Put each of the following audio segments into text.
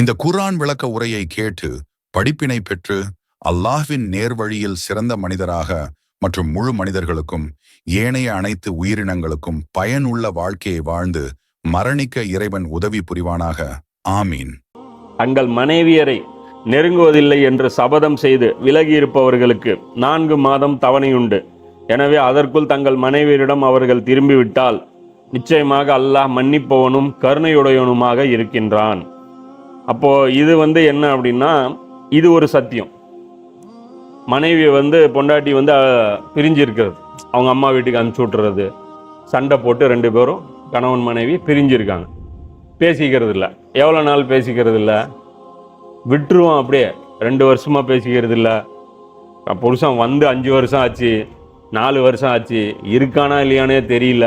இந்த குர்ஆன் விளக்க உரையை கேட்டு படிப்பினை பெற்று அல்லாஹ்வின் நேர்வழியில் சிறந்த மனிதராக மற்றும் முழு மனிதர்களுக்கும் ஏனைய அனைத்து உயிரினங்களுக்கும் பயனுள்ள வாழ்க்கையை வாழ்ந்து மரணிக்க இறைவன் உதவி புரிவானாக. ஆமீன். தங்கள் மனைவியரை நெருங்குவதில்லை என்று சபதம் செய்து விலகியிருப்பவர்களுக்கு நான்கு மாதம் தவணையுண்டு. எனவே அதற்குள் தங்கள் மனைவியரிடம் அவர்கள் திரும்பிவிட்டால் நிச்சயமாக அல்லாஹ் மன்னிப்பவனும் கருணையுடையவனுமாக இருக்கின்றான். அப்போது இது வந்து என்ன அப்படின்னா இது ஒரு சத்தியம். மனைவி வந்து பொண்டாட்டி வந்து பிரிஞ்சிருக்கிறது. அவங்க அம்மா வீட்டுக்கு அனுப்பிச்சி விட்டுறது. சண்டை போட்டு ரெண்டு பேரும் கணவன் மனைவி பிரிஞ்சிருக்காங்க. பேசிக்கிறது இல்லை எவ்வளோ நாள் பேசிக்கிறது இல்லை விட்டுருவோம் அப்படியே. ரெண்டு வருஷமாக பேசிக்கிறது இல்லை புருஷன் வந்து அஞ்சு வருஷம் ஆச்சு நாலு வருஷம் ஆச்சு. இருக்கானா இல்லையானே தெரியல.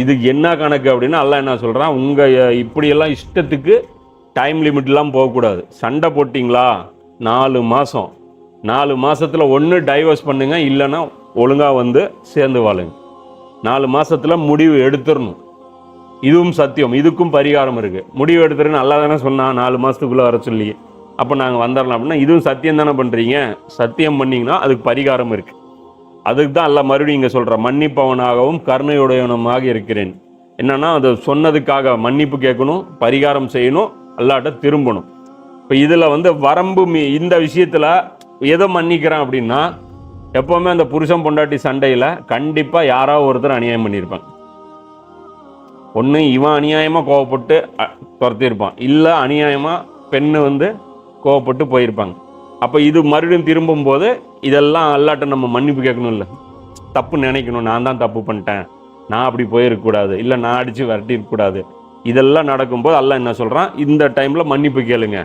இதுக்கு என்ன கணக்கு அப்படின்னா எல்லாம் என்ன சொல்கிறான் உங்கள் இப்படியெல்லாம் இஷ்டத்துக்கு டைம் லிமிட்லாம் போகக்கூடாது. சண்டை போட்டிங்களா? நாலு மாதம் நாலு மாதத்தில் ஒன்று டைவர்ஸ் பண்ணுங்க இல்லைன்னா ஒழுங்காக வந்து சேர்ந்து வாழுங்க. நாலு மாதத்தில் முடிவு எடுத்துடணும். இதுவும் சத்தியம். இதுக்கும் பரிகாரம் இருக்குது முடிவு எடுத்துருன்னு நல்லா தானே சொன்னான் நாலு மாதத்துக்குள்ளே வர சொல்லி. அப்போ நாங்கள் வந்துடலாம் அப்படின்னா இதுவும் சத்தியம் தானே பண்ணுறீங்க சத்தியம் பண்ணிங்கன்னா அதுக்கு பரிகாரம் இருக்குது அதுக்கு தான் எல்லாம் மறுபடியும் இங்கே சொல்கிற மன்னிப்பவனாகவும் கருணையுடையவனமாக இருக்கிறேன். என்னன்னா அது சொன்னதுக்காக மன்னிப்பு கேட்கணும் பரிகாரம் செய்யணும் அல்லாட்ட திரும்பணும். இப்போ இதில் வந்து வரம்பு மீ இந்த விஷயத்தில் எதை மன்னிக்கிறேன் அப்படின்னா எப்போவுமே அந்த புருஷன் பொண்டாட்டி சண்டையில் கண்டிப்பாக யாராவது ஒருத்தர் அநியாயம் பண்ணியிருப்பாங்க ஒன்று இவன் அநியாயமாக கோவப்பட்டு துரத்தியிருப்பான் இல்லை அநியாயமாக பெண்ணு வந்து கோவப்பட்டு போயிருப்பாங்க. அப்போ இது மறுபடியும் திரும்பும்போது இதெல்லாம் அல்லாட்ட நம்ம மன்னிப்பு கேட்கணும் இல்லை தப்பு நினைக்கணும். நான் தான் தப்பு பண்ணிட்டேன். நான் அப்படி போயிருக்கக்கூடாது. இல்லை நான் அடித்து விரட்டியிருக்கக்கூடாது. இதெல்லாம் நடக்கும்போது அல்லாஹ் என்ன சொல்கிறான் இந்த டைமில் மன்னிப்பு கேளுங்க.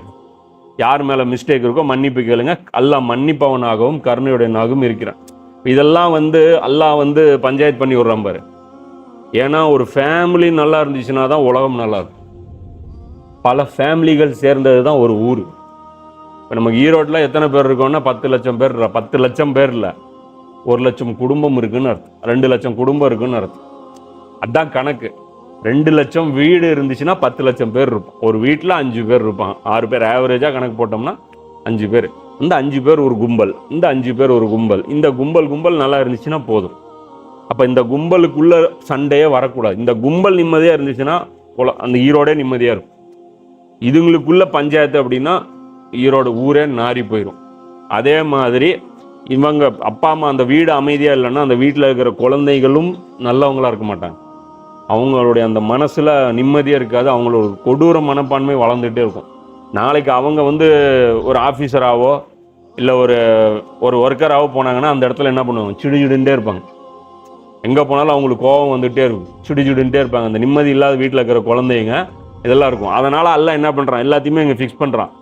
யார் மேலே மிஸ்டேக் இருக்கோ மன்னிப்பு கேளுங்க. அல்லாஹ் மன்னிப்பவனாகவும் கருணையுடையனாகவும் இருக்கிறான். இதெல்லாம் வந்து அல்லாஹ் வந்து பஞ்சாயத்து பண்ணி விடுறான் பாரு. ஏன்னா ஒரு ஃபேமிலி நல்லா இருந்துச்சுன்னா தான் உலகம் நல்லா இருக்கும். பல ஃபேமிலிகள் சேர்ந்தது தான் ஒரு ஊர். இப்போ நமக்கு ஈரோட்டில் எத்தனை பேர் இருக்கோம்னா பத்து லட்சம் பேர் பத்து லட்சம் பேர் இல்லை. ஒரு லட்சம் குடும்பம் இருக்குன்னு அர்த்தம். ரெண்டு லட்சம் குடும்பம் இருக்குன்னு அர்த்தம். அதுதான் கணக்கு. ரெண்டு லட்சம் வீடு இருந்துச்சுன்னா பத்து லட்சம் பேர் இருப்போம். ஒரு வீட்டில் அஞ்சு பேர் இருப்பான் ஆறு பேர் ஆவரேஜாக கணக்கு போட்டோம்னா அஞ்சு பேர். இந்த அஞ்சு பேர் ஒரு கும்பல். இந்த அஞ்சு பேர் ஒரு கும்பல். இந்த கும்பல் கும்பல் நல்லா இருந்துச்சுன்னா போதும். அப்போ இந்த கும்பலுக்குள்ள சண்டையே வரக்கூடாது. இந்த கும்பல் நிம்மதியாக இருந்துச்சுன்னா உல- அந்த ஈரோடே நிம்மதியாக இருக்கும். இதுங்களுக்குள்ள பஞ்சாயத்து அப்படின்னா ஈரோடு ஊரே நாறி போயிடும் அதே மாதிரி இவங்க அப்பா அம்மா அந்த வீடு அமைதியாக இல்லைன்னா அந்த வீட்டில் இருக்கிற குழந்தைகளும் நல்லவங்களா இருக்க மாட்டாங்க. அவங்களுடைய அந்த மனசில் நிம்மதியாக இருக்காது. அவங்களோட கொடூர மனப்பான்மை வளர்ந்துகிட்டே இருக்கும். நாளைக்கு அவங்க வந்து ஒரு ஆஃபீஸராகவோ இல்லை ஒரு ஒரு ஒர்க்கராகவோ போனாங்கன்னா அந்த இடத்துல என்ன பண்ணுவாங்க? சிடுச்சிடுன்ட்டே இருப்பாங்க. எங்கே போனாலும் அவங்களுக்கு கோபம் வந்துகிட்டே இருக்கும். சுடி இருப்பாங்க. அந்த நிம்மதி இல்லாத வீட்டில் இருக்கிற குழந்தைங்க இதெல்லாம் இருக்கும். அதனால் எல்லாம் என்ன பண்ணுறான் எல்லாத்தையுமே இங்கே ஃபிக்ஸ் பண்ணுறான்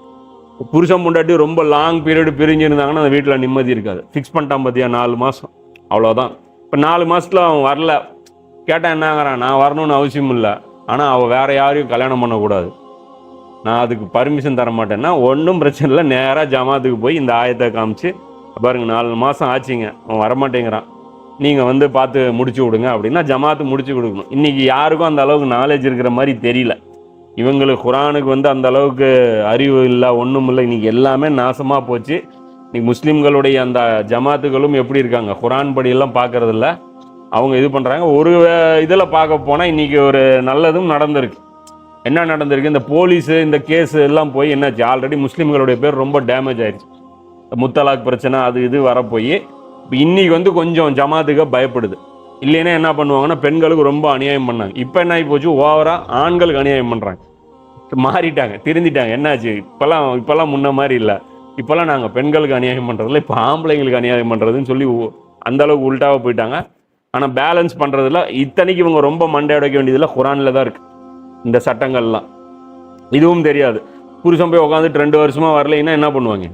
புருஷன் முண்டாட்டி ரொம்ப லாங் பீரியட் பிரிஞ்சிருந்தாங்கன்னா அந்த வீட்டில் நிம்மதி இருக்காது. ஃபிக்ஸ் பண்ணிட்டான் பார்த்தியா நாலு மாதம் அவ்வளோதான் இப்போ நாலு மாதத்தில் அவன் வரல. கேட்டால் என்னங்கிறான் நான் வரணும்னு அவசியம் இல்லை. ஆனால் அவள் வேறு யாரையும் கல்யாணம் பண்ணக்கூடாது. நான் அதுக்கு பர்மிஷன் தர மாட்டேன்னா ஒன்றும் பிரச்சனை இல்லை. நேராக ஜமாத்துக்கு போய் இந்த ஆயத்தை காமிச்சு பாருங்கள் நாலு மாதம் ஆச்சுங்க. அவன் வரமாட்டேங்கிறான். நீங்கள் வந்து பார்த்து முடிச்சு விடுங்க அப்படின்னா ஜமாத்து முடிச்சு கொடுக்கணும். இன்றைக்கி யாருக்கும் அந்த அளவுக்கு நாலேஜ் இருக்கிற மாதிரி தெரியல. இவங்களுக்கு குரானுக்கு வந்து அந்த அளவுக்கு அறிவு இல்லை ஒன்றும் இல்லை. இன்றைக்கி எல்லாமே நாசமாக போச்சு. இன்றைக்கி முஸ்லீம்களுடைய அந்த ஜமாத்துகளும் எப்படி இருக்காங்க? குரான் படியெல்லாம் பார்க்கறதில்ல. அவங்க இது பண்ணுறாங்க ஒரு இதில் பார்க்க போனால் இன்றைக்கி ஒரு நல்லதும் நடந்திருக்கு. என்ன நடந்திருக்கு? இந்த போலீஸு இந்த கேஸு எல்லாம் போய் என்னாச்சு? ஆல்ரெடி முஸ்லீம்களுடைய பேர் ரொம்ப டேமேஜ் ஆயிடுச்சு முத்தலாக் பிரச்சனை அது இது வரப்போய் இப்போ இன்றைக்கி வந்து கொஞ்சம் ஜமாத்துக்கு பயப்படுது. இல்லைன்னா என்ன பண்ணுவாங்கன்னா பெண்களுக்கு ரொம்ப அநியாயம் பண்ணாங்க. இப்போ என்ன ஆகி போச்சு ஓவராக ஆண்களுக்கு அநியாயம் பண்ணுறாங்க மாறிட்டாங்க திருந்திட்டாங்க. என்னாச்சு? இப்போல்லாம் இப்போல்லாம் முன்ன மாதிரி இல்லை. இப்போல்லாம் நாங்கள் பெண்களுக்கு அநியாயம் பண்ணுறதில்ல இப்போ ஆம்பளைங்களுக்கு அநியாயம் பண்ணுறதுன்னு சொல்லி அந்தளவுக்கு அந்த போயிட்டாங்க. ஆனால் பேலன்ஸ் பண்ணுறதுல இத்தனைக்கு இவங்க ரொம்ப மண்டை உடைக்க வேண்டியதில் குரானில் தான் இருக்குது இந்த சட்டங்கள்லாம். இதுவும் தெரியாது. புருஷன் போய் உட்காந்துட்டு ரெண்டு வருஷமாக வரலைன்னா என்ன பண்ணுவாங்க?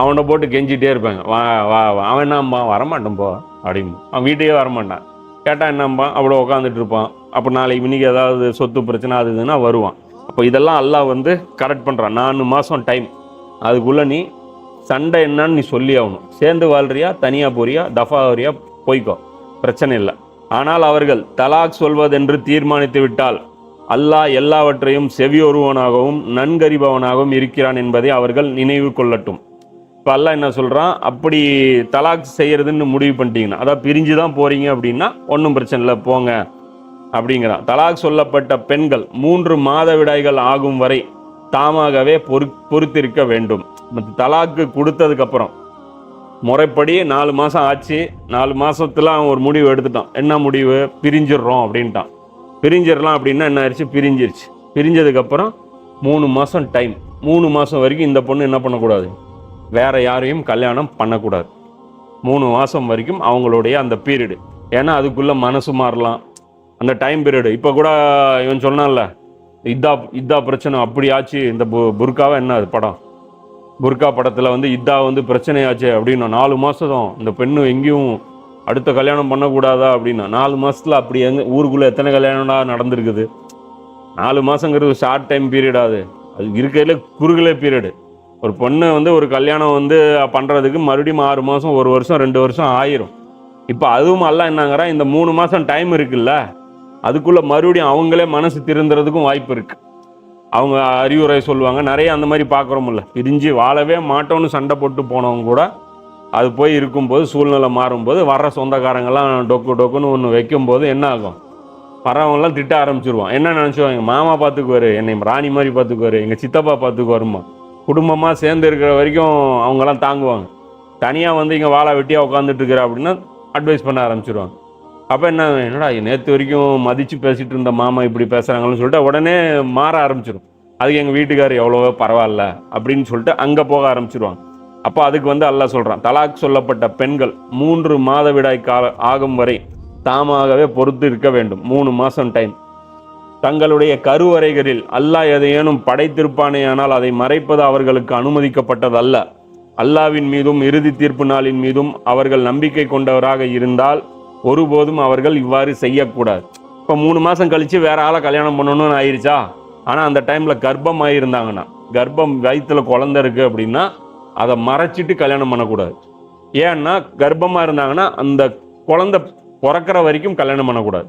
அவனை போட்டு கெஞ்சிட்டே இருப்பாங்க. வா வா வா. அவன் என்னம்பா வரமாட்டான் போ அப்படின்னு. அவன் வீட்டையே வரமாட்டான். கேட்டால் என்னம்பா அவ்வளோ உட்காந்துட்டு இருப்பான். அப்போ நாளைக்கு இன்னைக்கு ஏதாவது சொத்து பிரச்சனை அது இதுன்னா வருவான். அப்போ இதெல்லாம் அல்லாஹ் வந்து கரெக்ட் பண்ணுறான் நாலு மாதம் டைம் அதுக்குள்ளே நீ சண்டை என்னன்னு நீ சொல்லி ஆகணும். சேர்ந்து வாழ்றியா தனியாக போறியா தஃபா வரியா போய்க்கோ. பிரச்சனை இல்லை. ஆனால் அவர்கள் தலாக் சொல்வதென்று தீர்மானித்து விட்டால் அல்லாஹ் எல்லாவற்றையும் செவியொருவனாகவும் நன்கறிபவனாகவும் இருக்கிறான் என்பதை அவர்கள் நினைவு கொள்ளட்டும். இப்போ அல்லாஹ் என்ன சொல்கிறான் அப்படி தலாக் செய்கிறதுன்னு முடிவு பண்ணிட்டீங்கன்னா அதாவது பிரிஞ்சு தான் போகிறீங்க அப்படின்னா ஒன்றும் பிரச்சனை இல்லை போங்க அப்படிங்கிறான். தலாக் சொல்லப்பட்ட பெண்கள் மூன்று மாதவிடாய்கள் ஆகும் வரை தாமாகவே பொறு பொறுத்திருக்க வேண்டும். தலாக்கு கொடுத்ததுக்கப்புறம் முறைப்படி நாலு மாதம் ஆச்சு. நாலு மாதத்தில் அவன் ஒரு முடிவு எடுத்துட்டான். என்ன முடிவு? பிரிஞ்சிடுறோம் அப்படின்ட்டான். பிரிஞ்சிடலாம் அப்படின்னா என்ன ஆயிடுச்சு? பிரிஞ்சிருச்சு. பிரிஞ்சதுக்கப்புறம் மூணு மாதம் டைம் மூணு மாதம் வரைக்கும் இந்த பொண்ணு என்ன பண்ணக்கூடாது? வேற யாரையும் கல்யாணம் பண்ணக்கூடாது. மூணு மாதம் வரைக்கும் அவங்களுடைய அந்த பீரியடு ஏன்னா அதுக்குள்ளே மனசு மாறலாம். அந்த டைம் பீரியடு இப்போ கூட இவன் சொன்னான்ல இதா இதா பிரச்சனை அப்படி ஆச்சு. இந்த பு புர்காவா என்ன அது படம்? புர்கா படத்தில் வந்து இதா வந்து பிரச்சனையாச்சு அப்படின்னா நாலு மாதம் இந்த பெண்ணு எங்கேயும் அடுத்த கல்யாணம் பண்ணக்கூடாதா அப்படின்னா நாலு மாதத்தில் அப்படி எங்கே ஊருக்குள்ளே எத்தனை கல்யாணம்டா நடந்திருக்குது? நாலு மாதங்கிறது ஷார்ட் டைம் பீரியடாது அது. அது இருக்கிறதுல குறுகலே பீரியடு ஒரு பொண்ணு வந்து ஒரு கல்யாணம் வந்து பண்ணுறதுக்கு மறுபடியும் ஆறு மாதம் ஒரு வருஷம் ரெண்டு வருஷம் ஆயிரும். இப்போ அதுவும் எல்லாம் என்னங்கிறா இந்த மூணு மாதம் டைம் இருக்குல்ல அதுக்குள்ளே மறுபடியும் அவங்களே மனசு திருந்துறதுக்கும் வாய்ப்பு இருக்குது அவங்க அறிவுரை சொல்லுவாங்க. நிறைய அந்த மாதிரி பார்க்குறோம்ல பிரிஞ்சு வாழவே மாட்டோம்னு சண்டை போட்டு போனவங்க கூட அது போய் இருக்கும்போது சூழ்நிலை மாறும்போது வர்ற சொந்தக்காரங்கெல்லாம் டொக்கு டொக்குன்னு ஒன்று வைக்கும்போது என்ன ஆகும்? வரவங்கெல்லாம் திட்ட ஆரம்பிச்சிருவான். என்ன நினச்சிவாங்க? எங்கள் மாமா பார்த்துக்குவாரு என்னை ராணி மாதிரி பார்த்துக்குவாரு எங்கள் சித்தப்பா பார்த்துக்குவாருமா குடும்பமாக சேர்ந்து இருக்கிற வரைக்கும் அவங்கெல்லாம் தாங்குவாங்க. தனியாக வந்து இங்கே வாழை வெட்டியாக உட்காந்துட்டு இருக்கிற அப்படின்னா அட்வைஸ் பண்ண ஆரம்பிச்சிருவாங்க. அப்போ என்ன என்னடா நேற்று வரைக்கும் மதித்து பேசிகிட்டு இருந்த மாமா இப்படி பேசுகிறாங்கன்னு சொல்லிட்டு உடனே மாற ஆரம்பிச்சிடும் அதுக்கு எங்கள் வீட்டுக்கார் எவ்வளவோ பரவாயில்ல அப்படின்னு சொல்லிட்டு அங்கே போக ஆரம்பிச்சிருவாங்க. அப்போ அதுக்கு வந்து அல்லாஹ் சொல்கிறான் தலாக் சொல்லப்பட்ட பெண்கள் மூன்று மாதவிடாய் கால ஆகும் வரை தாமாகவே பொறுத்து இருக்க வேண்டும். மூணு மாதம் டைம் தங்களுடைய கருவறைகளில் அல்லாஹ் எதையேனும் படைத்திருப்பானேயானால் அதை மறைப்பது அவர்களுக்கு அனுமதிக்கப்பட்டதல்ல. அல்லாவின் மீதும் இறுதி தீர்ப்பு நாளின் மீதும் அவர்கள் நம்பிக்கை கொண்டவராக இருந்தால் ஒருபோதும் அவர்கள் இவ்வாறு செய்யக்கூடாது. இப்போ மூணு மாதம் கழித்து வேற ஆளை கல்யாணம் பண்ணணும்னு ஆயிடுச்சா ஆனால் அந்த டைமில் கர்ப்பம் ஆகியிருந்தாங்கன்னா கர்ப்பம் வயிற்றுல குழந்த இருக்குது அப்படின்னா அதை மறைச்சிட்டு கல்யாணம் பண்ணக்கூடாது. ஏன்னா கர்ப்பமாக இருந்தாங்கன்னா அந்த குழந்த பிறக்கிற வரைக்கும் கல்யாணம் பண்ணக்கூடாது.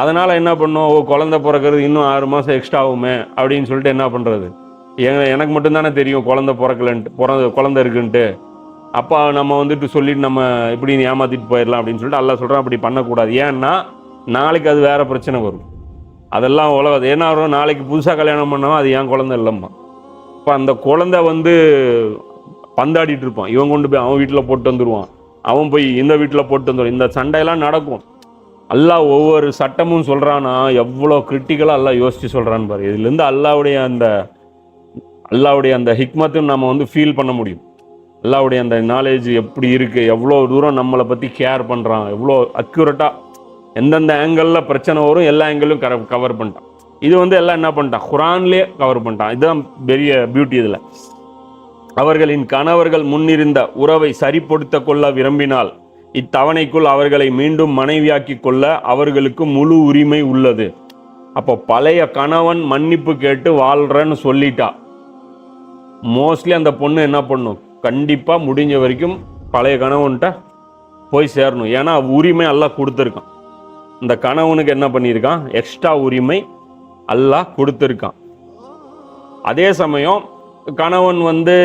அதனால் என்ன பண்ணும்? ஓ குழந்தை பிறக்கிறது இன்னும் ஆறு மாதம் எக்ஸ்ட்ரா ஆகுமே அப்படின்னு சொல்லிட்டு என்ன பண்ணுறது எங்க எனக்கு மட்டும்தானே தெரியும் குழந்தை பிறக்கலன்ட்டு பிறந்த குழந்தை இருக்குன்ட்டு. அப்போ நம்ம வந்துட்டு சொல்லிட்டு நம்ம இப்படி ஏமாத்திட்டு போயிடலாம் அப்படின்னு சொல்லிட்டு அல்ல சொல்கிறோம் அப்படி பண்ணக்கூடாது. ஏன்னா நாளைக்கு அது வேறு பிரச்சனை வரும். அதெல்லாம் உலகம் ஏன்னா வரும் நாளைக்கு புதுசாக கல்யாணம் பண்ணாமல் அது என் குழந்தை இல்லைம்மா. இப்போ அந்த குழந்தை வந்து பந்தாடிட்டு இருப்பான். இவன் கொண்டு போய் அவன் வீட்டில் போட்டு வந்துடுவான் அவன் போய் இந்த வீட்டில் போட்டு வந்துடுவான் இந்த சண்டையெல்லாம் நடக்கும். அல்லாஹ் ஒவ்வொரு சட்டமும் சொல்கிறான்னா எவ்வளோ கிரிட்டிக்கலாக எல்லாம் யோசித்து சொல்கிறான்னு பாரு. இதுலேருந்து அல்லாவுடைய அந்த அல்லாவுடைய அந்த ஹிக்மத்தும் நம்ம வந்து ஃபீல் பண்ண முடியும். அல்லாவுடைய அந்த நாலேஜ் எப்படி இருக்குது எவ்வளோ தூரம் நம்மளை பற்றி கேர் பண்ணுறான் எவ்வளோ அக்யூரேட்டாக எந்தெந்த ஆங்கிளில் பிரச்சனை வரும் எல்லா ஆங்கிளும் கர கவர் பண்ணிட்டான். இது வந்து எல்லாம் என்ன பண்ணிட்டான்? குரான்லேயே கவர் பண்ணிட்டான். இதுதான் பெரிய பியூட்டி இதில். அவர்களின் கணவர்கள் முன்னிருந்த உறவை சரிப்படுத்த கொள்ள விரும்பினால் இத்தவணைக்குள் அவர்களை மீண்டும் மனைவியாக்கி கொள்ள அவர்களுக்கு முழு உரிமை உள்ளது. அப்போ பழைய கணவன் மன்னிப்பு கேட்டு வாழ்கிறன்னு சொல்லிட்டா. மோஸ்ட்லி அந்த பொண்ணு என்ன பண்ணும்? கண்டிப்பாக முடிஞ்ச வரைக்கும் பழைய கணவன்கிட்ட போய் சேரணும். ஏன்னா உரிமை எல்லாம் கொடுத்துருக்கான். இந்த கணவனுக்கு என்ன பண்ணியிருக்கான்? எக்ஸ்ட்ரா உரிமை எல்லாம் கொடுத்துருக்கான். அதே சமயம் கணவன் வந்து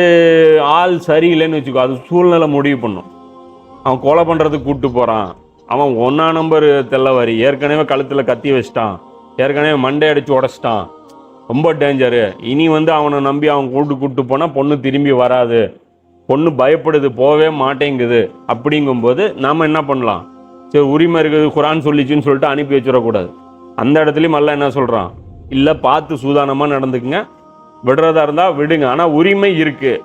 ஆள் சரியில்லைன்னு வச்சுக்கோ அது சூழ்நிலை முடிவு பண்ணும். அவன் கொலை பண்ணுறதுக்கு கூப்பிட்டு போகிறான் அவன் ஒன்றா நம்பர் தெல்லவாரி ஏற்கனவே கழுத்தில் கத்தி வச்சிட்டான். ஏற்கனவே மண்டை அடித்து உடச்சிட்டான். ரொம்ப டேஞ்சரு இனி வந்து அவனை நம்பி அவன் கூட்டு கூப்பிட்டு போனால் பொண்ணு திரும்பி வராது. பொண்ணு பயப்படுது போகவே மாட்டேங்குது அப்படிங்கும்போது நாம் என்ன பண்ணலாம்? சரி உரிமை இருக்குது குரான் சொல்லிச்சுன்னு சொல்லிட்டு அனுப்பி வச்சிடக்கூடாது. அந்த இடத்துலையும் அல்ல என்ன சொல்கிறான் இல்லை பார்த்து சூதானமாக நடந்துக்குங்க. விடுறதா இருந்தால் விடுங்க. ஆனால் உரிமை இருக்குது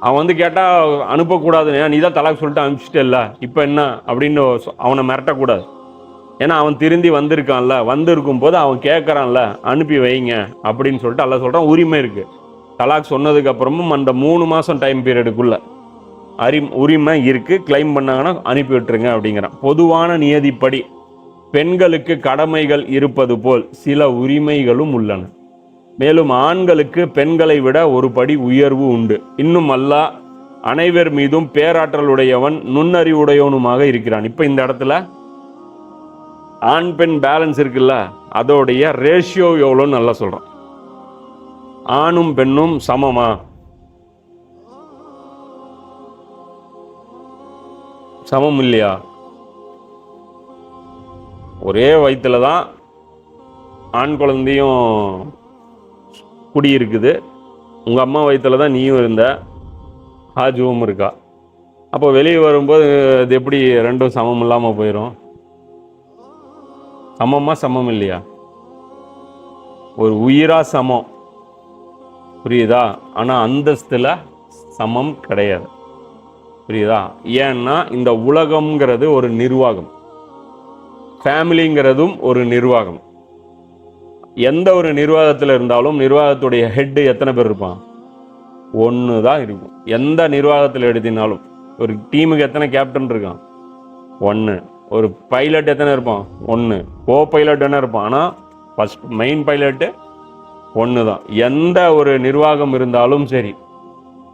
அவன் வந்து கேட்டால் அனுப்பக்கூடாதுன்னு. நீ தான் தலாக் சொல்லிட்டு அனுப்பிச்சிட்டல்ல. இப்போ என்ன? அப்படின்னு சொ- அவனை மிரட்டக்கூடாது. ஏன்னா அவன் திருந்தி வந்திருக்கான்ல. வந்திருக்கும் போது அவன் கேட்குறான்ல அனுப்பி வைங்க அப்படின்னு சொல்லிட்டு அல்ல சொல்கிறான் உரிமை இருக்குது தலாக் சொன்னதுக்கப்புறமும் அந்த மூணு மாதம் டைம் பீரியடுக்குள்ள அறி உரிமை இருக்குது கிளைம் பண்ணாங்கன்னா அனுப்பி விட்டுருங்க அப்படிங்கிறான். பொதுவான நியதிப்படி பெண்களுக்கு கடமைகள் இருப்பது போல் சில உரிமைகளும் உள்ளன. மேலும் ஆண்களுக்கு பெண்களை விட ஒரு படி உயர்வு உண்டு. இன்னும் அல்லாஹ் அனைவர் மீதும் பேராற்றலுடையவன் நுண்ணறிவுடையவனுமாக இருக்கிறான். இப்போ இந்த இடத்துல ஆண் பெண் பேலன்ஸ் இருக்குல்ல அதோடைய ரேஷியோ எவ்வளோன்னு நல்லா சொல்கிறான் ஆணும் பெண்ணும் சமமா? சமம் இல்லையா? ஒரே வயிற்றுல தான் ஆண் குழந்தையும் குடியிருக்குது. உங்கள் அம்மா வயிற்றுல தான் நீயும் இருந்த. ஹாஜுவும் இருக்கா. அப்போ வெளியே வரும்போது இது எப்படி ரெண்டும் சமம் இல்லாமல் போயிடும் சமமாக சமம் இல்லையா? ஒரு உயிராக சமம். புரியுதா? ஆனால் அந்தஸ்தில் சமம் கிடையாது. புரியுதா? ஏன்னா இந்த உலகம்ங்கிறது ஒரு நிர்வாகம். ஃபேமிலிங்கிறதும் ஒரு நிர்வாகம். எந்த ஒரு நிர்வாகத்தில் இருந்தாலும் நிர்வாகத்துடைய ஹெட்டு எத்தனை பேர் இருப்பான்? ஒன்று தான் இருக்கும். எந்த நிர்வாகத்தில் எடுத்தினாலும் ஒரு டீமுக்கு எத்தனை கேப்டன் இருக்கான்? ஒன்று ஒரு பைலட் எத்தனை இருப்பான்? ஒன்று கோ பைலட் என்ன இருப்பான்? ஆனால் ஃபஸ்ட் மெயின் பைலட்டு ஒன்று தான் எந்த ஒரு நிர்வாகம் இருந்தாலும் சரி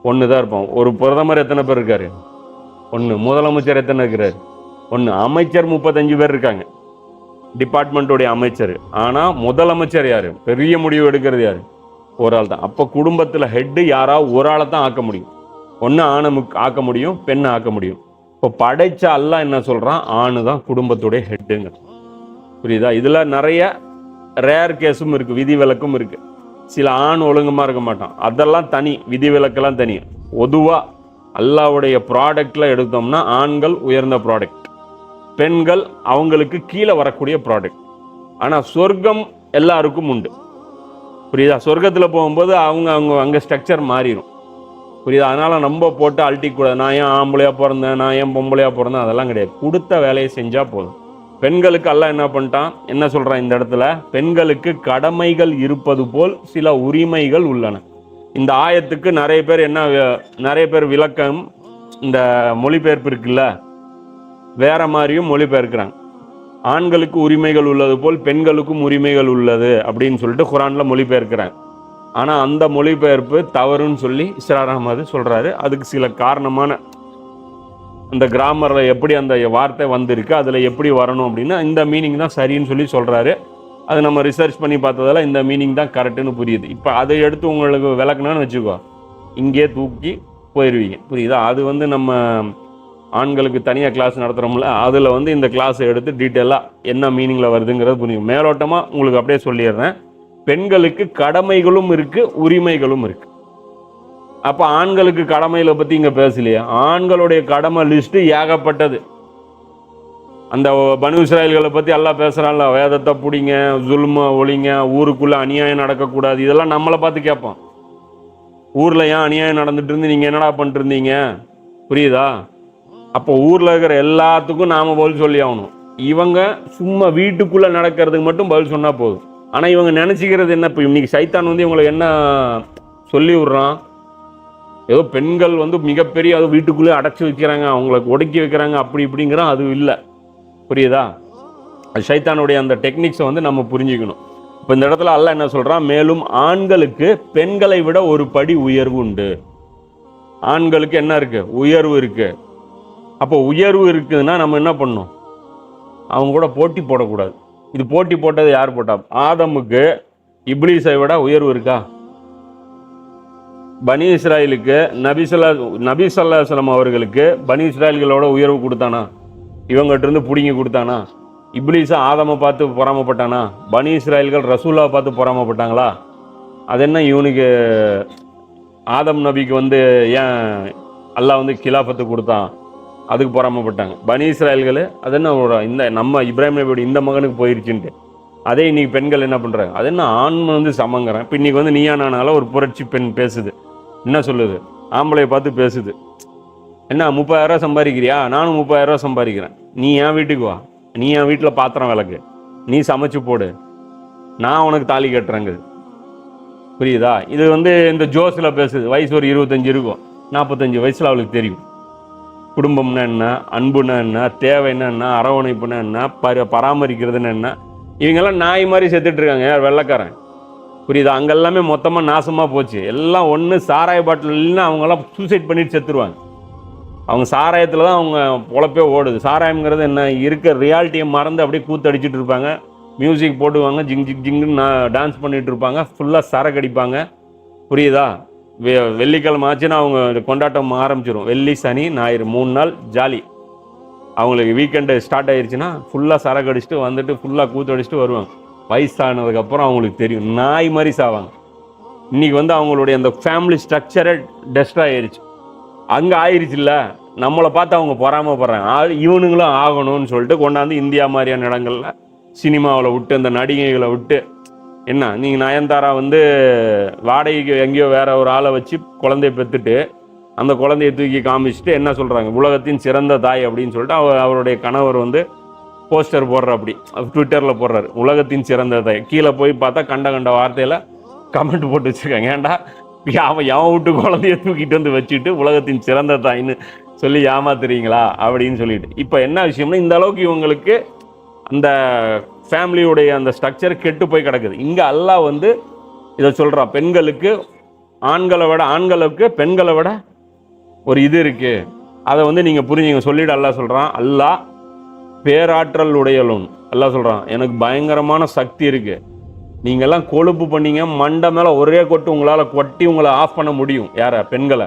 ஒன்று தான் இருப்போம். ஒரு பிரதமர் எத்தனை பேர் இருக்காரு? ஒன்று முதலமைச்சர் எத்தனை இருக்கிறார்? ஒன்று அமைச்சர் முப்பத்தஞ்சு பேர் இருக்காங்க. டிபார்ட்மெண்ட்டுடைய அமைச்சர். ஆனால் முதலமைச்சர் யார்? பெரிய முடிவு எடுக்கிறது யார்? ஒரு ஆள் தான். அப்போ குடும்பத்தில் ஹெட்டு யாராவது ஒரு ஆளை தான் ஆக்க முடியும். ஒன்று ஆணை ஆக்க முடியும் பெண்ணை ஆக்க முடியும். இப்போ படைச்ச அல்ல என்ன சொல்கிறான் ஆணு தான் குடும்பத்துடைய ஹெட்டுங்க புரியுதா? இதில் நிறைய ரேர் கேஸும் இருக்குது விதி விலக்கும் இருக்குது சில ஆண் ஒழுங்கமாக இருக்க மாட்டான். அதெல்லாம் தனி விதிவிலக்கெல்லாம் தனி. பொதுவாக அல்லாவுடைய ப்ராடக்டில் எடுத்தோம்னா ஆண்கள் உயர்ந்த ப்ராடக்ட் பெண்கள் அவங்களுக்கு கீழே வரக்கூடிய ப்ராடக்ட் ஆனால் சொர்க்கம் எல்லாருக்கும் உண்டு. புரியுதா? சொர்க்கத்தில் போகும்போது அவங்க அவங்க அங்கே ஸ்ட்ரக்சர் மாறிடும் புரியுதா? அதனால் நம்ம போட்டு அழட்டிக்கூடாது நான் ஏன் ஆம்பளையாக பிறந்தேன்? நான் ஏன் பொம்பளையாக பிறந்தேன்? அதெல்லாம் கிடையாது. கொடுத்த வேலையை செஞ்சால் போதும். பெண்களுக்கு எல்லாம் என்ன பண்ணிட்டான்? என்ன சொல்கிறான் இந்த இடத்துல? பெண்களுக்கு கடமைகள் இருப்பது போல் சில உரிமைகள் உள்ளன. இந்த ஆயத்துக்கு நிறைய பேர் என்ன நிறைய பேர் விளக்கம் இந்த மொழிபெயர்ப்பு இருக்குல்ல? வேற மாதிரியும் மொழிபெயர்க்கிறாங்க. ஆண்களுக்கு உரிமைகள் உள்ளது போல் பெண்களுக்கும் உரிமைகள் உள்ளது அப்படின்னு சொல்லிட்டு குரானில் மொழிபெயர்க்கிறாங்க. ஆனால் அந்த மொழிபெயர்ப்பு தவறுன்னு சொல்லி இஸ்ரார் அகமது சொல்கிறாரு அதுக்கு சில காரணமான அந்த கிராமரில் எப்படி அந்த வார்த்தை வந்திருக்கு அதில் எப்படி வரணும் அப்படின்னா இந்த மீனிங் தான் சரின்னு சொல்லி சொல்கிறாரு அது நம்ம ரிசர்ச் பண்ணி பார்த்ததால இந்த மீனிங் தான் கரெக்டுன்னு புரியுது. இப்போ அதை எடுத்து உங்களுக்கு விளக்கணும்னு வச்சுக்கோ. இங்கே தூக்கி போயிடுவீங்க புரியுதா? அது வந்து நம்ம ஆண்களுக்கு தனியாக கிளாஸ் நடத்துகிறோம்ல அதில் வந்து இந்த கிளாஸை எடுத்து டீட்டெயிலாக என்ன மீனிங்கில் வருதுங்கிறது புரியும். மேலோட்டமாக உங்களுக்கு அப்படியே சொல்லிடுறேன். பெண்களுக்கு கடமைகளும் இருக்குது உரிமைகளும் இருக்குது அப்போ ஆண்களுக்கு கடமைகளை பற்றி இங்கே பேசலையே? ஆண்களுடைய கடமை லிஸ்ட்டு ஏகப்பட்டது. அந்த பனு இஸ்ராயல்களை பற்றி எல்லாம் பேசுகிறான்ல வேதத்தை பிடிங்க ஜுல்ம ஒளிங்க ஊருக்குள்ளே அநியாயம் நடக்கக்கூடாது இதெல்லாம் நம்மளை பார்த்து கேட்போம் ஊரில் ஏன் அநியாயம் நடந்துட்டு இருந்து நீங்கள் என்னடா பண்ணிட்டு இருந்தீங்க? புரியுதா? அப்போ ஊரில் இருக்கிற எல்லாத்துக்கும் நாம் பதில் சொல்லி ஆகணும். இவங்க சும்மா வீட்டுக்குள்ளே நடக்கிறதுக்கு மட்டும் பதில் சொன்னால் போதும். ஆனால் இவங்க நினச்சிக்கிறது என்ன இப்போ இன்னைக்கு சைத்தான் வந்து இவங்களை என்ன சொல்லி விட்றான்? ஏதோ பெண்கள் வந்து மிகப்பெரிய அது வீட்டுக்குள்ளே அடைச்சி வைக்கிறாங்க அவங்களுக்கு ஒடுக்கி வைக்கிறாங்க அப்படி இப்படிங்கிறான் அது இல்லை. புரியுதா? அது சைத்தானுடைய அந்த டெக்னிக்ஸை வந்து நம்ம புரிஞ்சுக்கணும். இப்போ இந்த இடத்துல அல்ல என்ன சொல்கிறான் மேலும் ஆண்களுக்கு பெண்களை விட ஒரு படி உயர்வு உண்டு. ஆண்களுக்கு என்ன இருக்குது உயர்வு இருக்குது அப்போ உயர்வு இருக்குதுன்னா நம்ம என்ன பண்ணணும்? அவங்க கூட போட்டி போடக்கூடாது. இது போட்டி போட்டது யார் போட்டா? ஆதமுக்கு இப்லீஸை விட உயர்வு இருக்கா? பனி இஸ்ராயலுக்கு நபிசல்லா நபி சல்லாஹலம் அவர்களுக்கு பனி இஸ்ராயல்களோட உயர்வு கொடுத்தானா? இவங்ககிட்ட இருந்து பிடிங்கி கொடுத்தானா? இப்லீஸை ஆதமை பார்த்து பொறாமப்பட்டானா? பனி இஸ்ராயல்கள் ரசூலா பார்த்து பொறாமப்பட்டாங்களா? அது என்ன இவனுக்கு ஆதம் நபிக்கு வந்து ஏன் அல்லாஹ் வந்து கிலாஃபத்து கொடுத்தான்? அதுக்கு பொறாமப்பட்டாங்க. பனி இஸ்ராயல்கள் அது என்ன ஒரு இந்த நம்ம இப்ராஹிம் நபியோட இந்த மகனுக்கு போயிருச்சுன்ட்டு. அதே இன்னைக்கு பெண்கள் என்ன பண்ணுறாங்க அது என்ன ஆண் வந்து சமங்கிறேன் இப்போ இன்னைக்கு வந்து நீயா நானால ஒரு புரட்சி பெண் பேசுது. என்ன சொல்லுது? ஆம்பளைய பார்த்து பேசுது. என்ன முப்பதாயிரரூவா சம்பாதிக்கிறியா? நானும் முப்பதாயிரரூவா சம்பாதிக்கிறேன். நீ என் வீட்டுக்கு வா? நீ என் வீட்டில் பாத்திரம் விளக்கு? நீ சமைச்சு போடு. நான் உனக்கு தாலி கட்டுறேங்க புரியுதா? இது வந்து இந்த ஜோஸில் பேசுது. வயசு ஒரு இருபத்தஞ்சு இருக்கும். நாற்பத்தஞ்சு வயசில் அவளுக்கு தெரியும். குடும்பம்னா என்ன? அன்புனா என்ன? தேவைன்னா என்ன? அரவணைப்புனா என்ன? பர பராமரிக்கிறதுன்னு என்ன? இவங்கெல்லாம் நாய் மாதிரி செத்துட்ருக்காங்க யார்? வெள்ளைக்காரன். புரியுதா? அங்கெல்லாமே மொத்தமாக நாசமாக போச்சு. எல்லாம் ஒன்று சாராய பாட்டில் இல்லைன்னா அவங்கெல்லாம் சூசைட் பண்ணிட்டு செத்துருவாங்க. அவங்க சாராயத்தில் தான் அவங்க பொழப்பே ஓடுது. சாராயம்ங்கிறது என்ன? இருக்க ரியாலிட்டியை மறந்து அப்படியே கூத்தடிச்சிட்டு இருப்பாங்க. மியூசிக் போட்டுவாங்க ஜிங் ஜிங் ஜிங்குன்னு டான்ஸ் பண்ணிட்டு இருப்பாங்க. ஃபுல்லாக சரக்கு அடிப்பாங்க புரியுதா? வெ வெள்ளிக்கிழமை ஆச்சுன்னா அவங்க கொண்டாட்டம் ஆரம்பிச்சிடும் வெள்ளி சனி ஞாயிறு மூணு நாள் ஜாலி. அவங்களுக்கு வீக்கெண்டு ஸ்டார்ட் ஆயிடுச்சுன்னா ஃபுல்லாக சரக்கு அடிச்சுட்டு வந்துட்டு ஃபுல்லாக கூத்து அடிச்சுட்டு வருவாங்க. வயசானதுக்கப்புறம் அவங்களுக்கு தெரியும். நாய் மாதிரி சாவாங்க. இன்றைக்கி வந்து அவங்களுடைய அந்த ஃபேமிலி ஸ்ட்ரக்சரே டெஸ்ட் ஆயிருச்சு. அங்கே ஆயிருச்சுல்ல? நம்மளை பார்த்து அவங்க பொறாமப்படுறாங்க. ஆ- இவனுங்களும் ஆகணும்னு சொல்லிட்டு கொண்டாந்து இந்தியா மாதிரியான இடங்களில் சினிமாவில் விட்டு அந்த நடிகைகளை விட்டு என்ன நீங்கள் நயன்தாரா வந்து வாடகைக்கு எங்கேயோ வேற ஒரு ஆளை வச்சு குழந்தைய பெற்றுட்டு அந்த குழந்தைய தூக்கி காமிச்சிட்டு என்ன சொல்கிறாங்க உலகத்தின் சிறந்த தாய் அப்படின்னு சொல்லிட்டு அவர் அவருடைய கணவர் வந்து போஸ்டர் போடுற அப்படி ட்விட்டரில் போடுறாரு. உலகத்தின் சிறந்ததை. கீழே போய் பார்த்தா கண்ட கண்ட வார்த்தையில் கமெண்ட் போட்டு வச்சுருக்காங்க. ஏன்டா? அவன் எவன் விட்டு குழந்தைய தூக்கிட்டு வந்து வச்சுட்டு உலகத்தின் சிறந்த தாய்ன்னு சொல்லி ஏமாத்துறீங்களா? அப்படின்னு சொல்லிட்டு. இப்போ என்ன விஷயம்னா இந்த அளவுக்கு இவங்களுக்கு அந்த ஃபேமிலியுடைய அந்த ஸ்ட்ரக்சர் கெட்டு போய் கிடக்குது. இங்கே அல்லாஹ் வந்து இதை சொல்கிறான் பெண்களுக்கு ஆண்களை விட ஆண்களுக்கு பெண்களை விட ஒரு இது இருக்குது அதை வந்து நீங்கள் புரிஞ்சுங்க. சொல்லிட்டு அல்லா சொல்கிறான் அல்லாஹ் பேராற்றல் உடையலும் எல்லாம் சொல்கிறான் எனக்கு பயங்கரமான சக்தி இருக்குது நீங்கள்லாம் கொழுப்பு பண்ணீங்க மண்டை மேலே ஒரே கொட்டு உங்களால் கொட்டி உங்களை ஆஃப் பண்ண முடியும். யாரை? பெண்களை.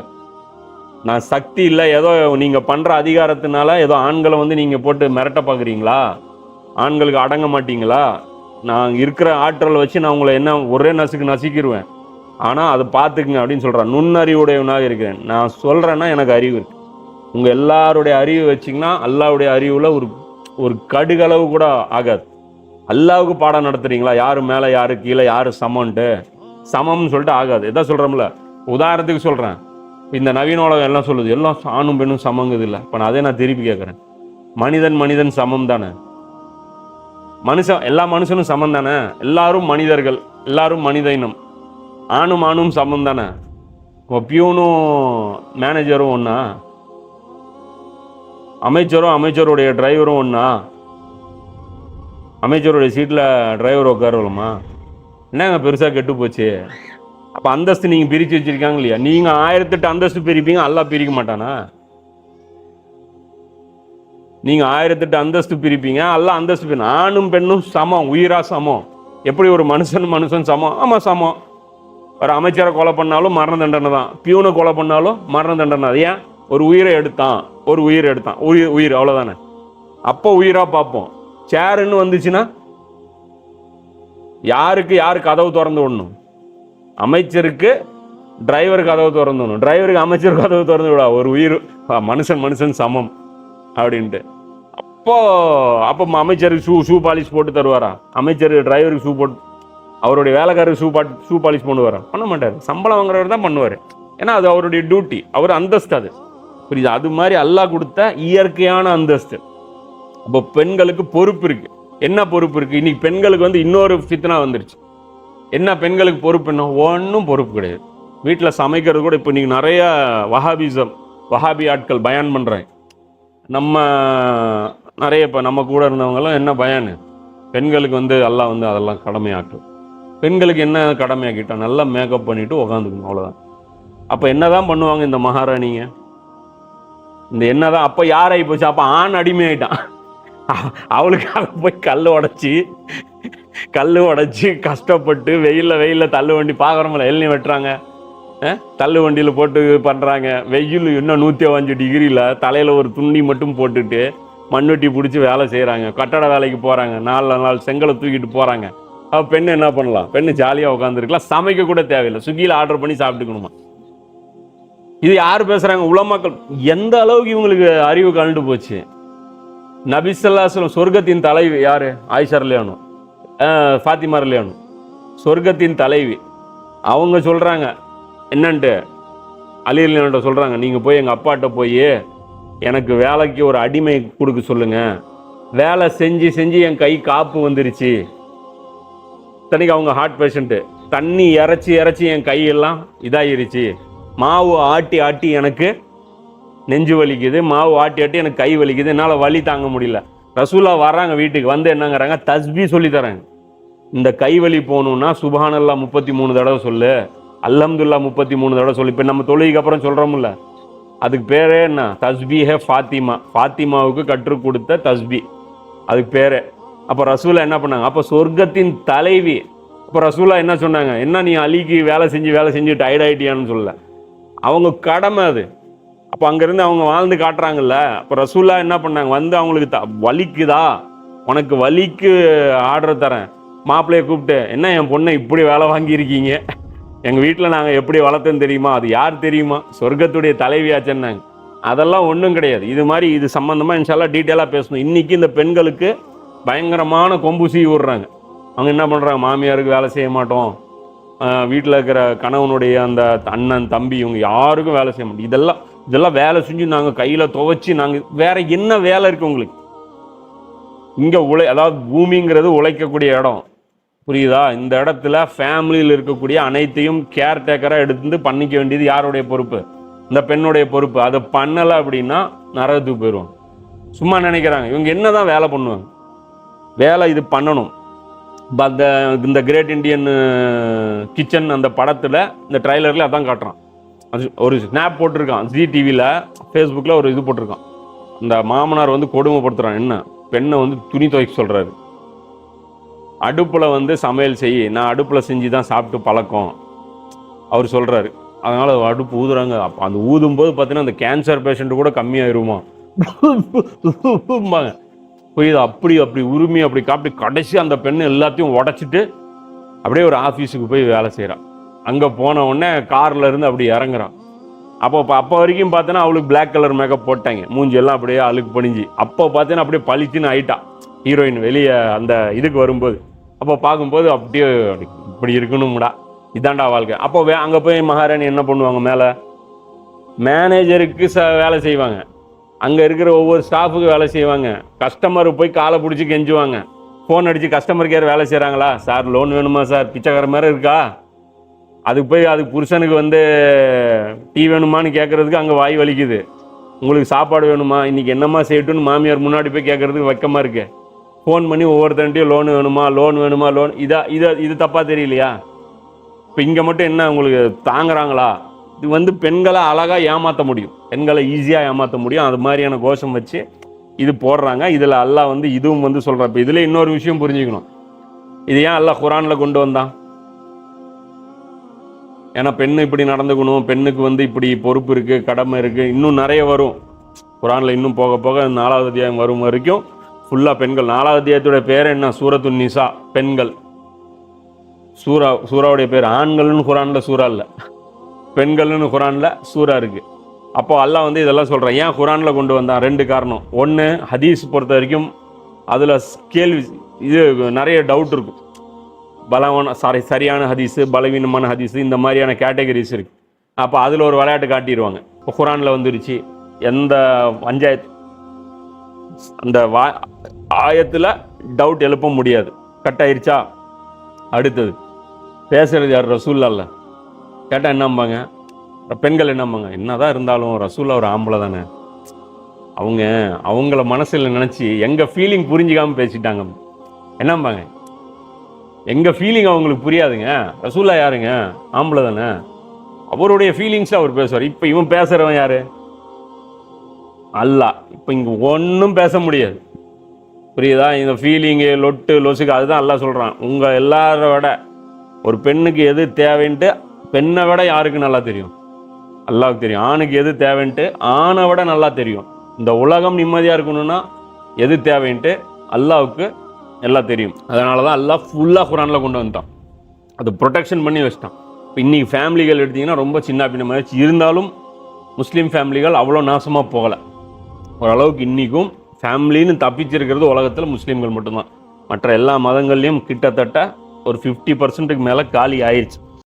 நான் சக்தி இல்லை ஏதோ நீங்கள் பண்ணுற அதிகாரத்தினால ஏதோ ஆண்களை வந்து நீங்கள் போட்டு மிரட்ட பார்க்குறீங்களா ஆண்களுக்கு அடங்க மாட்டீங்களா? நான் இருக்கிற ஆற்றல் வச்சு நான் உங்களை என்ன ஒரே நசுக்கு நசுக்கிடுவேன் ஆனால் அதை பார்த்துக்குங்க அப்படின்னு சொல்கிறேன் நுண்ணறிவுடையவனாக இருக்கிறேன். நான் சொல்கிறேன்னா எனக்கு அறிவு இருக்குது உங்கள் எல்லாருடைய அறிவு வச்சிங்கன்னா அல்லாவுடைய அறிவில் ஒரு ஒரு கடுகளவு கூட ஆகாது. அல்லாவுக்கு பாடம் நடத்துறீங்களா? யார் மேலே யாரு கீழே யார் சமன்ட்டு சமம்னு சொல்லிட்டு ஆகாது. எதாவது சொல்கிறோம்ல உதாரணத்துக்கு சொல்கிறேன் இந்த நவீன உலகம் எல்லாம் சொல்லுது எல்லாம் ஆணும் பெண்ணும் சமங்குது இல்லை. இப்போ நான் அதே நான் திருப்பி கேட்குறேன் மனிதன் மனிதன் சமம் தானே? மனுஷன் எல்லா மனுஷனும் சமம் தானே? எல்லாரும் மனிதர்கள் எல்லாரும் மனித இனம். ஆணும் ஆணும் சமம் தானே? இப்போ பியூனும் மேனேஜரும் ஒன்றா அமைச்சரும் அமைச்சருடைய டிரைவரும் ஒன்றா அமைச்சருடைய சீட்டில் டிரைவர் உட்காரலாமா என்னங்க பெருசாக கெட்டு போச்சு? அப்போ அந்தஸ்து நீங்கள் பிரித்து வச்சிருக்காங்க இல்லையா? நீங்கள் ஆயிரத்தெட்டு அந்தஸ்து பிரிப்பீங்க அல்லா பிரிக்க மாட்டானா? நீங்கள் ஆயிரத்தெட்டு அந்தஸ்து பிரிப்பீங்க எல்லாம் அந்தஸ்து பிரி ஆணும் பெண்ணும் சமம் உயிராக சமம். எப்படி ஒரு மனுஷன் மனுஷன் சமம்? ஆமாம் சமம். ஒரு அமைச்சரை கொலை பண்ணாலும் மரண தண்டனை தான். பியூனை கொலை பண்ணாலும் மரண தண்டனை தான். ஏன்? ஒரு உயிரை எடுத்தான் ஒரு உயிர் எடுத்தான். உயிர் உயிர் அவ்வளோதானே அப்போ உயிராக பார்ப்போம். சேருன்னு வந்துச்சுன்னா யாருக்கு யார் கதவு திறந்து விடணும்? அமைச்சருக்கு டிரைவர் கதவு திறந்து விடணும். டிரைவருக்கு அமைச்சர் கதவு திறந்து விடா. ஒரு உயிர் மனுஷன் மனுஷன் சமம் அப்படின்ட்டு. அப்போ அப்போ அமைச்சருக்கு ஷூ ஷூ பாலிஷ் போட்டு தருவாரா? அமைச்சர் டிரைவருக்கு ஷூ போட்டு அவருடைய வேலைக்காரருக்கு ஷூ பாட் ஷூ பாலிஷ் பண்ணுவாரா பண்ண மாட்டார். சம்பளம் வாங்குறவர் தான் பண்ணுவார். ஏன்னா அது அவருடைய டியூட்டி அவர் அந்தஸ்து அது. புரியுது? அது மாதிரி அல்லாஹ் கொடுத்த இயற்கையான அந்தஸ்து. அப்போ பெண்களுக்கு பொறுப்பு இருக்கு. என்ன பொறுப்பு இருக்கு? இன்னைக்கு பெண்களுக்கு வந்து இன்னொரு ஃபித்னா வந்துருச்சு. என்ன பெண்களுக்கு பொறுப்பு என்ன? ஒன்றும் பொறுப்பு கிடையாது. வீட்டில் சமைக்கிறது கூட இப்போ இன்றைக்கி நிறைய வஹாபிசம் வஹாபி ஆட்கள் பயன் பண்ணுறாங்க நம்ம நிறைய இப்போ நம்ம கூட இருந்தவங்கெல்லாம் என்ன பயன்? பெண்களுக்கு வந்து அல்லாஹ் வந்து அதெல்லாம் கடமையாக்கும். பெண்களுக்கு என்ன கடமையாக்கிட்டா? நல்லா மேக்கப் பண்ணிவிட்டு உக்காந்துக்கணும் அவ்வளோதான் அப்போ என்னதான் பண்ணுவாங்க இந்த மகாராணிங்க? இந்த என்னதான் அப்போ யாராகி போச்சு? அப்போ ஆண் அடிமை ஆயிட்டான் அவளுக்காக போய் கல் உடைச்சி கல் உடைச்சி கஷ்டப்பட்டு வெயிலில் வெயிலில் தள்ளு வண்டி பார்க்குறோம்ல எள்ளி வெட்டுறாங்க. தள்ளு வண்டியில் போட்டு பண்ணுறாங்க வெயில் இன்னும் நூற்றி அஞ்சு டிகிரியில் தலையில் ஒரு துணி மட்டும் போட்டுட்டு மண்வெட்டி பிடிச்சி வேலை செய்கிறாங்க கட்டட வேலைக்கு போகிறாங்க நாலு நாள் செங்கலை தூக்கிட்டு போகிறாங்க அப்போ பெண்ணு என்ன பண்ணலாம்? பெண்ணு ஜாலியாக உட்காந்துருக்கலாம் சமைக்க கூட தேவையில்லை. ஸ்விக்கியில் ஆர்டர் பண்ணி சாப்பிட்டுக்கணுமா? இது யார் பேசுகிறாங்க உலமாக்கள். எந்த அளவுக்கு இவங்களுக்கு அறிவு கலண்டு போச்சு? நபிசல்லாஸ்லம் சொர்க்கத்தின் தலைவி யார்? ஆயிஷர் இல்லையானு ஃபாத்திமார் இல்லையானு சொர்க்கத்தின் தலைவி. அவங்க சொல்கிறாங்க என்னன்ட்டு? அலி இல்லையான்ட்ட சொல்கிறாங்க நீங்கள் போய் எங்கள் அப்பாட்ட போய் எனக்கு வேலைக்கு ஒரு அடிமை கொடுக்க சொல்லுங்கள் வேலை செஞ்சு செஞ்சு என் கை காப்பு வந்துருச்சு. தனிக்கு அவங்க ஹார்ட் பேஷண்ட்டு தண்ணி இறைச்சி இறைச்சி என் கையெல்லாம் இதாகிருச்சு மாவு ஆட்டி ஆட்டி எனக்கு நெஞ்சு வலிக்குது. மாவு ஆட்டி ஆட்டி எனக்கு கை வலிக்குது. என்னால் வலி தாங்க முடியல. ரசூலா வர்றாங்க வீட்டுக்கு. வந்து என்னங்கிறாங்க? தஸ்பி சொல்லித்தராங்க இந்த கை வலி போகணுன்னா சுபானல்லா முப்பத்தி மூணு தடவை சொல்லு. அல்ஹம்துல்லா முப்பத்தி மூணு தடவை சொல்லு. இப்போ நம்ம தொழுகைக்கு அப்புறம் சொல்கிறோம்ல அதுக்கு பேரே என்ன? தஸ்பீஹே ஃபாத்திமா. ஃபாத்திமாவுக்கு கற்றுக் கொடுத்த தஸ்பி. அதுக்கு பேரே. அப்போ ரசூலா என்ன பண்ணாங்க? அப்போ சொர்க்கத்தின் தலைவி. அப்போ ரசூலா என்ன சொன்னாங்க? என்ன நீ அலிக்கு வேலை செஞ்சு வேலை செஞ்சு டயர்ட் ஆகிட்டியான்னு சொல்லல. அவங்க கடமை அது. அப்போ அங்கேருந்து அவங்க வாழ்ந்து காட்டுறாங்கல்ல அப்போ ரசூலா என்ன பண்ணாங்க? வந்து அவங்களுக்கு த வலிக்குதா? உனக்கு வலிக்கு ஆர்டர் தரேன். மாப்பிள்ளையை கூப்பிட்டு என்ன என் பொண்ணை இப்படி வேலை வாங்கியிருக்கீங்க? எங்கள் வீட்டில் நாங்கள் எப்படி வளர்த்தோன்னு தெரியுமா? அது யார் தெரியுமா? சொர்க்கத்துடைய தலைவியாச்சுன்னாங்க. அதெல்லாம் ஒன்றும் கிடையாது. இது மாதிரி இது சம்மந்தமாக இன்ஷால்லாம் டீட்டெயிலாக பேசணும். இன்றைக்கி இந்த பெண்களுக்கு பயங்கரமான கொம்பு சீ விடுறாங்க. அவங்க என்ன பண்ணுறாங்க மாமியாருக்கு வேலை செய்ய மாட்டோம். வீட்டில் இருக்கிற கணவனுடைய அந்த அண்ணன் தம்பி இவங்க யாருக்கும் வேலை செய்ய முடியும் இதெல்லாம் இதெல்லாம் வேலை செஞ்சு நாங்கள் கையில் துவைச்சி நாங்கள் வேற என்ன வேலை இருக்குது உங்களுக்கு? இங்கே உழை அதாவது பூமிங்கிறது உழைக்கக்கூடிய இடம். புரியுதா? இந்த இடத்துல ஃபேமிலியில் இருக்கக்கூடிய அனைத்தையும் கேர் டேக்கராக எடுத்து பண்ணிக்க வேண்டியது யாருடைய பொறுப்பு? இந்த பெண்ணுடைய பொறுப்பு. அதை பண்ணலை அப்படின்னா நரகத்துக்கு போயிடுவாங்க சும்மா நினைக்கிறாங்க. இவங்க என்னதான் வேலை பண்ணுவாங்க? வேலை இது பண்ணணும். அந்த இந்த கிரேட் இண்டியன் கிச்சன் அந்த படத்தில் இந்த ட்ரைலரில் அதான் காட்டுறான். அது ஒரு ஸ்னாப் போட்டிருக்கான். ஜி டிவியில் ஃபேஸ்புக்கில் ஒரு இது போட்டிருக்கான். இந்த மாமனார் வந்து கொடுமைப்படுத்துகிறான் என்ன? பெண்ணை வந்து துணி துவைக்க சொல்கிறாரு அடுப்பில் வந்து சமையல் செய். நான் அடுப்பில் செஞ்சு தான் சாப்பிட்டு பழக்கம். அவர் சொல்கிறாரு அதனால் அடுப்பு ஊதுறாங்க. அப்போ அந்த ஊதும்போது பார்த்தீங்கன்னா அந்த கேன்சர் பேஷண்ட்டு கூட கம்மியாயிருமா புரியுது அப்படி அப்படி உரிமை அப்படி காப்பி கடைசி அந்த பெண்ணு எல்லாத்தையும் உடச்சிட்டு அப்படியே ஒரு ஆஃபீஸுக்கு போய் வேலை செய்கிறான் அங்கே போன உடனே காரில் இருந்து அப்படி இறங்குறான். அப்போ அப்போ வரைக்கும் பார்த்தோன்னா அவளுக்கு பிளாக் கலர் மேக்கப் போட்டாங்க. மூஞ்சியெல்லாம் அப்படியே அழுக்கு பணிஞ்சு. அப்போ பார்த்தீங்கன்னா அப்படியே பளிச்சுன்னு ஆயிட்டா. ஹீரோயின் வெளியே அந்த இதுக்கு வரும்போது. அப்போ பார்க்கும்போது அப்படியே அப்படி இப்படி இருக்கணும்டா. இதாண்டா வாழ்க்கை. அப்போ அங்கே போய் மகாராணி என்ன பண்ணுவாங்க மேலே? மேனேஜருக்கு ச வேலை செய்வாங்க. அங்கே இருக்கிற ஒவ்வொரு ஸ்டாஃபுக்கு வேலை செய்வாங்க. கஸ்டமர் போய் காலை பிடிச்சி கெஞ்சுவாங்க. ஃபோன் அடித்து கஸ்டமர் கேர் வேலை செய்கிறாங்களா சார் லோன் வேணுமா சார் பிச்சைக்கார மாதிரி இருக்கா? அதுக்கு போய் அதுக்கு புருஷனுக்கு வந்து டீ வேணுமான்னு கேட்குறதுக்கு அங்கே வாய் வலிக்குது. உங்களுக்கு சாப்பாடு வேணுமா? இன்றைக்கி என்னம்மா செய்யட்டும்னு மாமியார் முன்னாடி போய் கேட்குறதுக்கு வெக்கமா இருக்கு. ஃபோன் பண்ணி ஒவ்வொருத்தன்ட்டையும் லோன் வேணுமா? லோன் வேணுமா? லோன் இதா இதை இது தப்பாக தெரியலையா? இப்போ இங்கே மட்டும் என்ன உங்களுக்கு தாங்குறாங்களா? வந்து பெண்களை அழகாக ஏமாற்ற முடியும். பெண்களை ஈஸியாக ஏமாற்ற முடியும். அது மாதிரியான கோஷம் வச்சு இது போடுறாங்க. இதில் அல்லாஹ் வந்து இதுவும் வந்து சொல்கிறான் இப்போ இதில் இன்னொரு விஷயம் புரிஞ்சுக்கணும். இது ஏன் அல்லாஹ் குரானில் கொண்டு வந்தான்? ஏன்னா பெண்ணு இப்படி நடந்துக்கணும். பெண்ணுக்கு வந்து இப்படி பொறுப்பு இருக்குது கடமை இருக்குது இன்னும் நிறைய வரும். குரானில் இன்னும் போக போக நாலாவது அத்தியாயம் வரும் வரைக்கும் ஃபுல்லாக பெண்கள். நாலாவது அத்தியாயத்தோட பேர் என்ன? சூரத்து நிசா. பெண்கள். சூரா சூறாவுடைய பேர் ஆண்கள்னு குரானில் சூறா இல்லை. பெண்கள்னு குரானில் சூறா இருக்குது அப்போ அல்லாஹ் வந்து இதெல்லாம் சொல்கிறேன் ஏன் குரானில் கொண்டு வந்தான்? ரெண்டு காரணம். ஒன்று ஹதீஸ் பொறுத்த வரைக்கும் அதில் கேள்வி இது நிறைய டவுட் இருக்கும். பலவான சாரி சரியான ஹதீஸு பலவீனமான ஹதீஸு இந்த மாதிரியான கேட்டகரிஸ் இருக்குது அப்போ அதில் ஒரு விளையாட்டு காட்டிடுவாங்க இப்போ குரானில் வந்துருச்சு. எந்த பஞ்சாயத்து அந்த வா ஆயத்தில் டவுட் எழுப்ப முடியாது. கட் ஆயிடுச்சா அடுத்தது. பேசுகிறது யார்? ரசூல்லா இல்லை கேட்டால் என்னம்பாங்க? பெண்கள் என்னம்பாங்க? என்னதான் இருந்தாலும் ரசூல்லா ஒரு ஆம்பளை தானே. அவங்க அவங்கள மனசில் நினச்சி எங்கள் ஃபீலிங் புரிஞ்சுக்காம பேசிட்டாங்க. என்னம்பாங்க? எங்கள் ஃபீலிங் அவங்களுக்கு புரியாதுங்க. ரசூல்லா யாருங்க? ஆம்பளை தானே. அவருடைய ஃபீலிங்ஸ் அவர் பேசுவார். இப்போ இவன் பேசுகிறவன் யாரு? அல்லாஹ். இப்போ இங்கே ஒன்றும் பேச முடியாது. புரியுதா? இந்த ஃபீலிங்கு லொட்டு லொசுக்கு அதுதான் எல்லாம் சொல்கிறான் உங்கள் எல்லாரோட விட ஒரு பெண்ணுக்கு எது தேவைன்ட்டு பெண்ணை விட யாருக்கு நல்லா தெரியும்? அல்லாவுக்கு தெரியும். ஆணுக்கு எது தேவைன்ட்டு ஆணை விட நல்லா தெரியும். இந்த உலகம் நிம்மதியாக இருக்கணும்னா எது தேவைன்ட்டு அல்லாவுக்கு எல்லாம் தெரியும். அதனால தான் அல்லாஹ் ஃபுல்லாக குரானில் கொண்டு வந்துட்டான். அது ப்ரொடெக்ஷன் பண்ணி வச்சிட்டான். இப்போ இன்றைக்கி ஃபேமிலிகள் எடுத்திங்கன்னா ரொம்ப சின்ன பின்ன மாதிரி இருந்தாலும் முஸ்லீம் ஃபேமிலிகள் அவ்வளோ நாசமாக போகலை. ஓரளவுக்கு இன்றைக்கும் ஃபேமிலின்னு தப்பிச்சிருக்கிறது உலகத்தில் முஸ்லீம்கள் மட்டும்தான். மற்ற எல்லா மதங்கள்லேயும் கிட்டத்தட்ட ஒரு ஃபிஃப்டி பர்சன்ட்டுக்கு மேலே காலி ஆயிடுச்சு